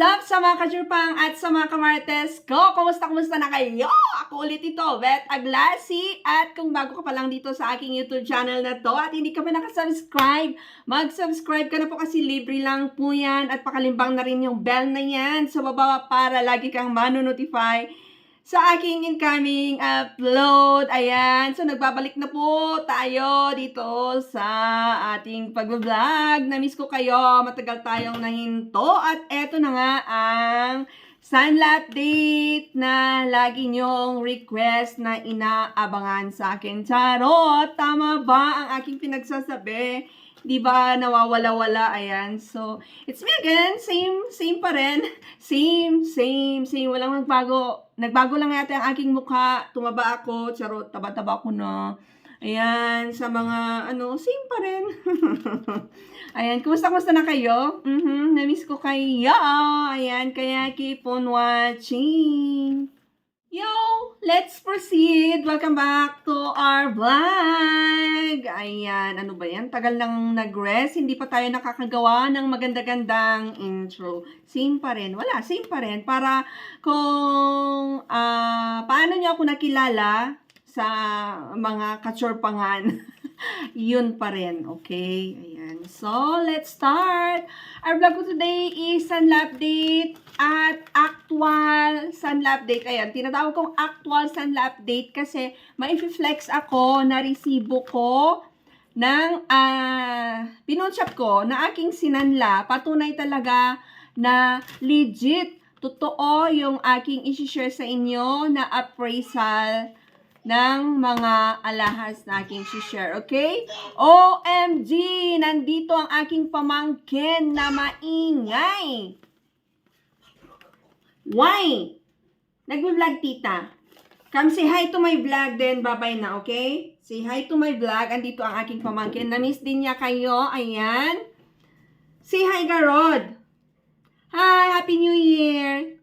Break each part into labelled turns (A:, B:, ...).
A: up sa mga kajurpang at sa mga kamarites ko? Kumusta, kumusta na kayo? Ako ulit ito, Bet Aglasi. At kung bago ka pa lang dito sa aking YouTube channel na to at hindi ka pa nakasubscribe, mag-subscribe ka na po kasi libre lang po yan at pakalimbang na rin yung bell na yan sa baba para lagi kang manonotify sa aking incoming upload. Ayan. So, nagbabalik na po tayo dito sa ating pag-vlog. Na-miss ko kayo. Matagal tayong nahinto. At eto na nga ang sunlap date na lagi nyong request na inaabangan sa akin. Charot! Tama ba ang aking pinagsasabi? Di ba nawawala-wala? Ayan. So, it's me again. Same, same pa rin. Same, same, same. Walang nagbago. Nagbago lang yata ang aking mukha. Tumaba ako. Charot, taba-taba ko na. Ayan, sa mga, ano, same pa rin. Ayan, kumusta, kumusta na kayo? Mhm, na-miss ko kayo. Ayan, kaya keep on watching. Yo, let's proceed. Welcome back to our vlog. Ayan, ano ba yan? Tagal nang nag-rest. Hindi pa tayo nakakagawa ng maganda-gandang intro. Same pa rin. Wala, same pa rin. Para kung ah paano niyo ako nakilala sa mga kachorpangan. Yun pa rin, okay? So, let's start. Our vlog ko today is sunlap date at actual sunlap date. Ayan, tinatawag kong actual sunlap date kasi ma-flex ako na resibo ko ng uh, pinunshop ko na aking sinanla. Patunay talaga na legit, totoo yung aking isi-share sa inyo na appraisal ng mga alahas na aking share, okay? OMG! Nandito ang aking pamangkin na maingay. Why? Nagbe-vlog, tita. Come say hi to my vlog then bye-bye na, okay? Say hi to my vlog. Andito ang aking pamangkin. Na-miss din niya kayo. Ayan. Say hi, Garod. Hi! Happy New Year!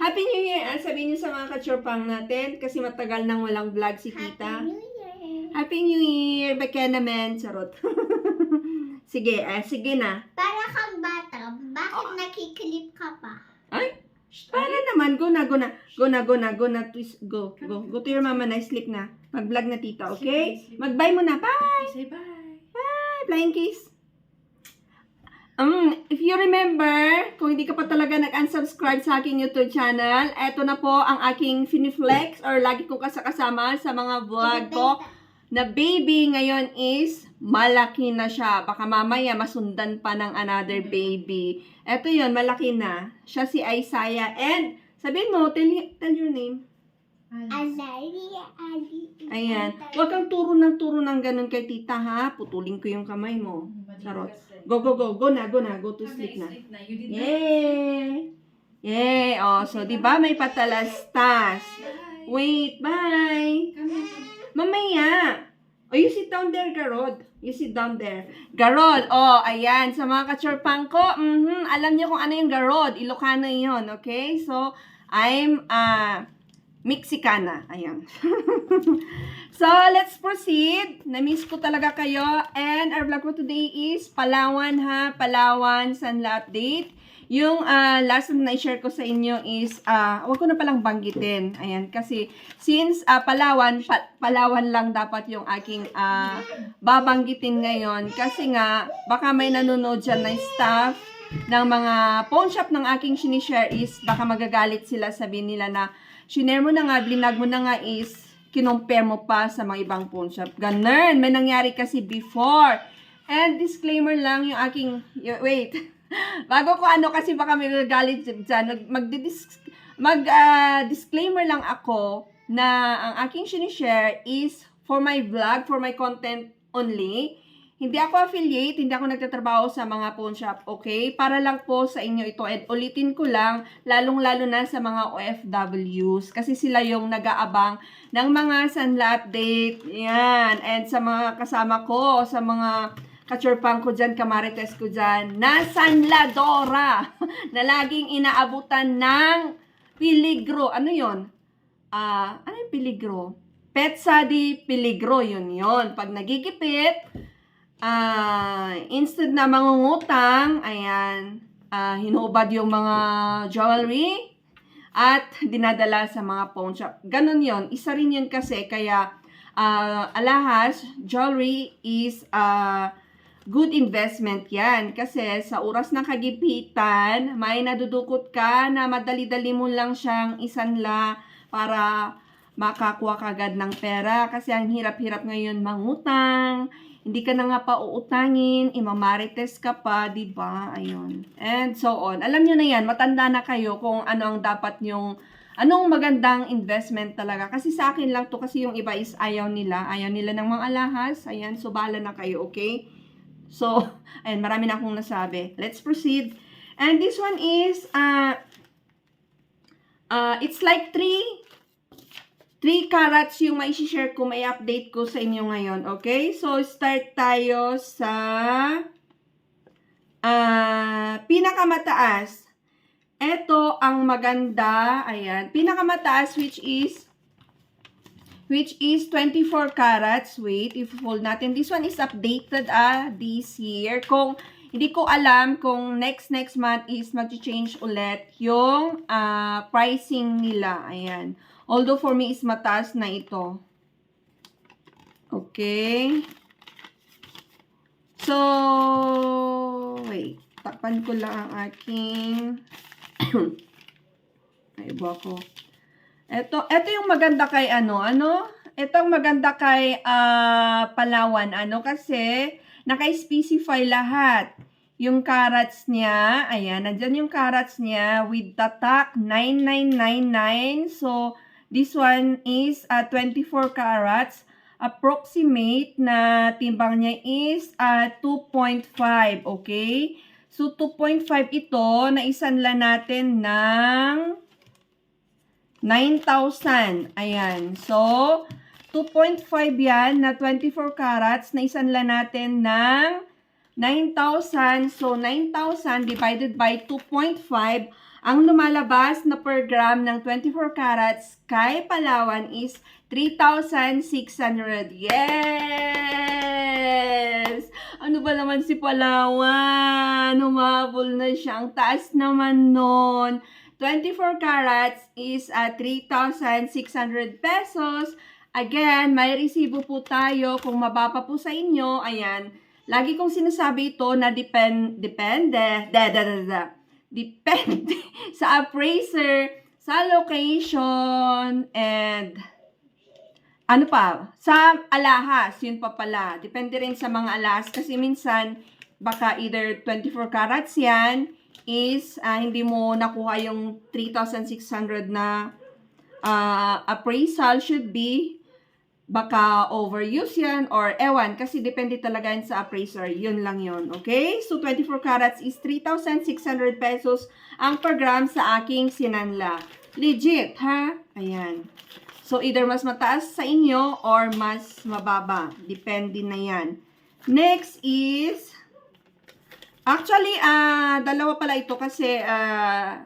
A: Happy New Year! Ah, sabihin niyo sa mga kachorpang natin kasi matagal nang walang vlog si Tita.
B: Happy New Year.
A: Happy New Year! Baka naman, charot. sige, ah, sige na.
B: Para kang bata, bakit nakiklip ka pa?
A: Ay, para naman. Go na, go na. Go na, go na, go na. Twist, go, go. Go to your mama na. Sleep na. Mag-vlog na tita, okay? Mag-bye mo na. Bye!
C: Say bye.
A: Bye! Flying kiss. Um, if you remember, kung hindi ka pa talaga nag-unsubscribe sa aking YouTube channel, eto na po ang aking finiflex or lagi kong kasakasama sa mga vlog ko na baby ngayon is malaki na siya. Baka mamaya masundan pa ng another baby. Eto yon malaki na. Siya si Isaiah. And, sabihin mo, tell, tell your name. Ayan. Huwag kang turo ng turo ng ganun kay tita ha. Putulin ko yung kamay mo. Charot. Go, go, go. Go na, go na. Go to sleep na. Yay! Yay! Oh, so, di ba may patalastas? Wait, bye! Mamaya! Oh, you sit down there, Garod. You sit down there. Garod, oh, ayan. Sa mga kachorpang ko, mhm, alam niyo kung ano yung Garod. Ilocano yon okay? So, I'm, ah, Mexicana. Ayan. so, let's proceed. Na-miss ko talaga kayo. And our vlog for today is Palawan ha. Palawan Sunla Update. Yung ah, last na i-share ko sa inyo is, ah, wag ko na palang banggitin. Ayan, kasi since ah, Palawan, pa- Palawan lang dapat yung aking ah, babanggitin ngayon. Kasi nga, baka may nanonood dyan na staff ng mga pawn shop ng aking sinishare is baka magagalit sila sabihin nila na shinare mo na nga, blinag mo na nga is kinompare mo pa sa mga ibang pawn shop. Ganun. May nangyari kasi before. And disclaimer lang yung aking, wait, bago ko ano kasi baka may magagalit dyan, mag, magdidis- mag ah, disclaimer lang ako na ang aking sinishare is for my vlog, for my content only. Hindi ako affiliate, hindi ako nagtatrabaho sa mga pawn shop, okay? Para lang po sa inyo ito. And ulitin ko lang, lalong-lalo na sa mga OFWs. Kasi sila yung nag-aabang ng mga sanla update. Yan. And sa mga kasama ko, sa mga kachorpang ko dyan, kamarites ko dyan, na sanladora, na laging inaabutan ng piligro. Ano yon? Ah, ano yung piligro? Petsa di piligro, yun yon. Pag nagigipit, ah, instead na mangungutang, ayan, ah, hinubad yung mga jewelry at dinadala sa mga pawn shop. Ganon yon Isa rin yun kasi kaya ah, alahas, jewelry is a good investment yan. Kasi sa oras ng kagipitan, may nadudukot ka na madali-dali mo lang siyang isanla para makakuha ka agad ng pera. Kasi ang hirap-hirap ngayon mangutang, hindi ka na nga pa uutangin, imamarites ka pa, di ba? Ayun. And so on. Alam nyo na yan, matanda na kayo kung ano ang dapat nyong, anong magandang investment talaga. Kasi sa akin lang to, kasi yung iba is ayaw nila. Ayaw nila ng mga alahas. Ayan, so bahala na kayo, okay? So, ayan, marami na akong nasabi. Let's proceed. And this one is, uh, uh, it's like three 3 carats yung may share ko, may update ko sa inyo ngayon. Okay? So, start tayo sa ah pinakamataas. Ito ang maganda. Ayan. Pinakamataas which is which is 24 carats. Wait, if fold natin. This one is updated ah this year. Kung hindi ko alam kung next next month is mag-change ulit yung ah, pricing nila. Ayan. Although for me is mataas na ito. Okay. So, wait. Takpan ko lang ang aking ay, iba ko. Ito, ito yung maganda kay ano, ano? Ito maganda kay ah, Palawan, ano? Kasi, naka-specify lahat. Yung carats niya, ayan, nandyan yung carats niya with tatak 9999. So, this one is uh, 24 carats. Approximate na timbang niya is uh, 2.5, okay? So, 2.5 ito, naisanla natin ng 9,000. Ayan. So, 2.5 yan na 24 carats, naisanla natin ng 9,000. So, 9,000 divided by 2.5, ang lumalabas na per gram ng 24 carats kay Palawan is 3,600. Yes! Ano ba naman si Palawan? Humabol na siya. Ang taas naman nun. 24 carats is at 3,600 pesos. Again, may resibo po tayo. Kung mababa po sa inyo, ayan. Lagi kong sinasabi ito na depend, depende, da, da, da, da. Depende sa appraiser, sa location, and ano pa, sa alahas, yun pa pala. Depende rin sa mga alahas kasi minsan baka either 24 carats yan is ah, hindi mo nakuha yung 3,600 na ah, appraisal should be baka overuse yan or ewan kasi depende talaga yan sa appraiser. Yun lang yun. Okay? So 24 carats is 3,600 pesos ang per gram sa aking sinanla. Legit, ha? Ayan. So, either mas mataas sa inyo or mas mababa. Depende na yan. Next is, actually, ah dalawa pala ito kasi ah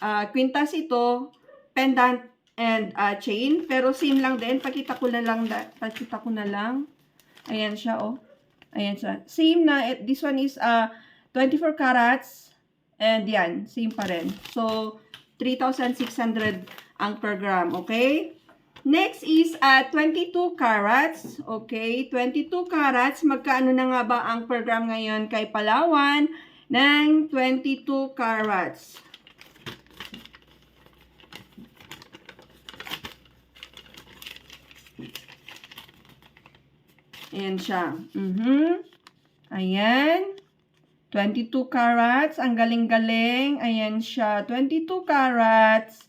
A: ah, quintas ito, pendant and ah, chain. Pero same lang din. Pakita ko na lang. Pakita ko na lang. Ayan siya, oh. Ayan siya. Same na. eh, This one is ah 24 carats. And yan, same pa rin. So, 3,600 ang per gram. Okay? Next is uh, 22 carats. Okay, 22 carats. Magkaano na nga ba ang per gram ngayon kay Palawan ng 22 carats? Ayan siya. Mhm. Ayan. 22 carats. Ang galing-galing. Ayan siya. 22 carats.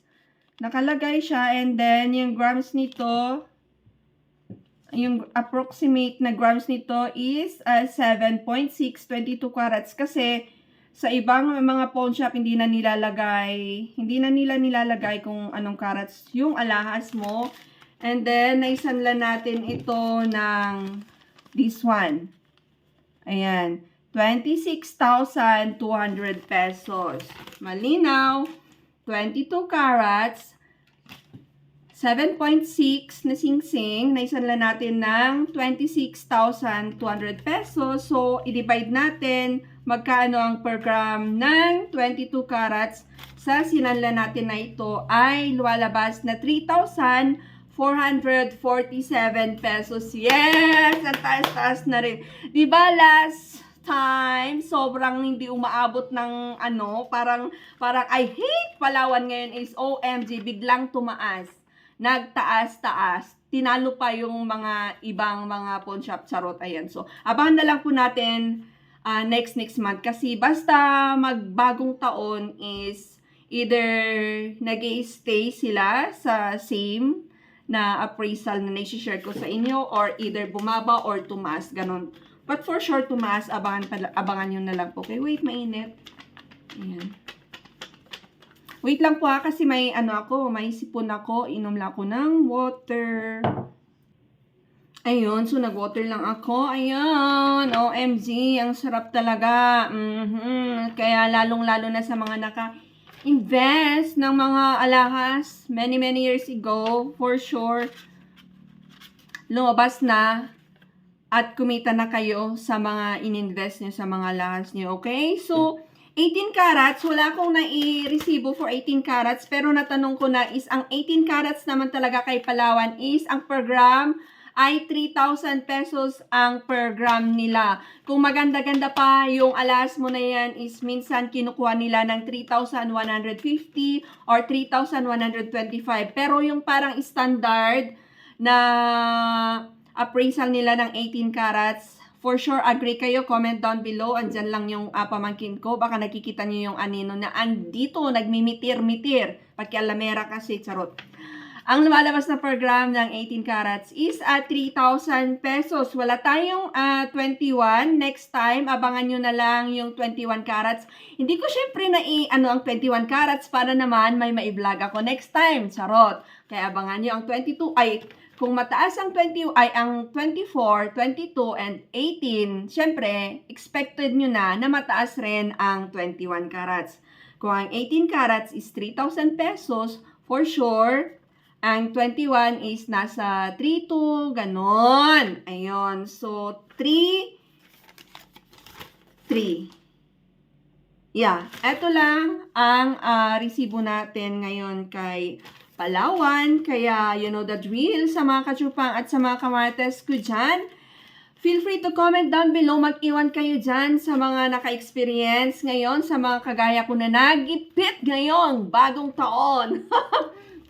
A: Nakalagay siya and then yung grams nito, yung approximate na grams nito is uh, 7.6, 22 carats. Kasi sa ibang mga pawn shop, hindi na nilalagay, hindi na nila nilalagay kung anong carats yung alahas mo. And then, naisanla natin ito ng this one. Ayan. 26,200 pesos. Malinaw. 22 carats, 7.6 na singsing, naisanla natin ng 26,200 pesos. So, i-divide natin magkano ang per gram ng 22 carats sa sinanla natin na ito ay lumalabas na 3,447 pesos. Yes! Ang taas-taas na rin. Di ba last time, sobrang hindi umaabot ng ano, parang, parang I hate Palawan ngayon is OMG, biglang tumaas. Nagtaas-taas. Tinalo pa yung mga ibang mga pawn shop charot. Ayan. So, abangan na lang po natin ah, next next month. Kasi basta magbagong taon is either nag stay sila sa same na appraisal na nai-share ko sa inyo or either bumaba or tumaas. Ganon. But for sure, tumaas. Abangan, abangan nyo na lang po. Okay, wait, mainit. Ayan. Wait lang po ha, kasi may ano ako, may sipon ako. Inom lang ako ng water. Ayun, so nag-water lang ako. Ayun, OMG, ang sarap talaga. Mhm. Kaya lalong-lalo na sa mga naka-invest ng mga alahas many, many years ago, for sure, lumabas na at kumita na kayo sa mga ininvest nyo sa mga alahas nyo. Okay? So, 18 carats, wala akong nai-resibo for 18 carats, pero natanong ko na is, ang 18 carats naman talaga kay Palawan is, ang per gram ay 3,000 pesos ang per gram nila. Kung maganda-ganda pa yung alas mo na yan is minsan kinukuha nila ng 3,150 or 3,125. Pero yung parang standard na appraisal nila ng 18 carats, for sure agree kayo, comment down below. Andyan lang yung uh, pamangkin ko. Baka nakikita nyo yung anino na andito, nagmimitir-mitir. Pagkialamera kasi, charot. Ang lumalabas na per gram ng 18 carats is at 3,000 pesos. Wala tayong ah, 21. Next time, abangan nyo na lang yung 21 carats. Hindi ko syempre na i- ano ang 21 carats para naman may mai-vlog ako next time. Charot. Kaya abangan nyo ang 22. Ay, kung mataas ang 20, ay ang 24, 22, and 18, syempre, expected nyo na na mataas rin ang 21 carats. Kung ang 18 carats is 3,000 pesos, for sure, ang 21 is nasa 3 to ganon. Ayun. So, 3, 3. Yeah. Ito lang ang ah, resibo natin ngayon kay Palawan. Kaya, you know the drill sa mga kachupang at sa mga kamarites ko dyan. Feel free to comment down below. Mag-iwan kayo dyan sa mga naka-experience ngayon, sa mga kagaya ko na nagipit ngayon, bagong taon.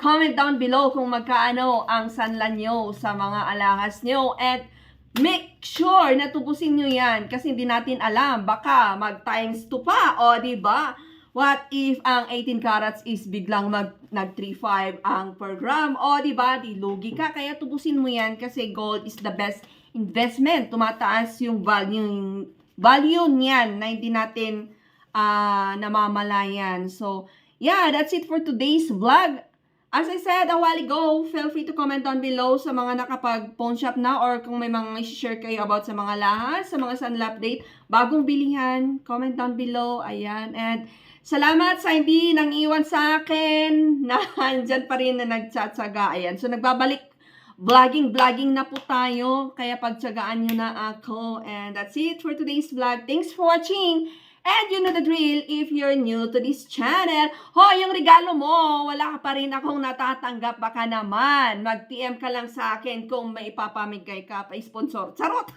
A: comment down below kung magkaano ang sanlan nyo sa mga alahas nyo. At make sure na tubusin nyo yan kasi hindi natin alam. Baka mag times 2 pa. O, ba? What if ang 18 carats is biglang mag, nag 3.5 ang per gram? O, di ba? Di lugi ka. Kaya tubusin mo yan kasi gold is the best investment. Tumataas yung value, value niyan na hindi natin ah, namamalayan. So, yeah, that's it for today's vlog. As I said a while ago, feel free to comment down below sa mga nakapag-pawn shop na or kung may mga share kayo about sa mga lahas, sa mga sunla update, bagong bilihan, comment down below. Ayan. And salamat sa hindi nang iwan sa akin na andyan pa rin na nagtsatsaga. Ayan. So, nagbabalik vlogging, vlogging na po tayo. Kaya pagtsagaan nyo na ako. And that's it for today's vlog. Thanks for watching. And you know the drill if you're new to this channel. Ho, yung regalo mo, wala ka pa rin akong natatanggap. Baka naman, mag-PM ka lang sa akin kung may ipapamigay ka pa sponsor. Charot!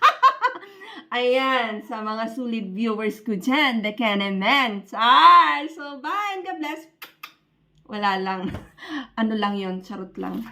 A: Ayan, sa mga solid viewers ko dyan, the Kenemen. Char! So, bye and God bless. Wala lang. Ano lang yon charot lang.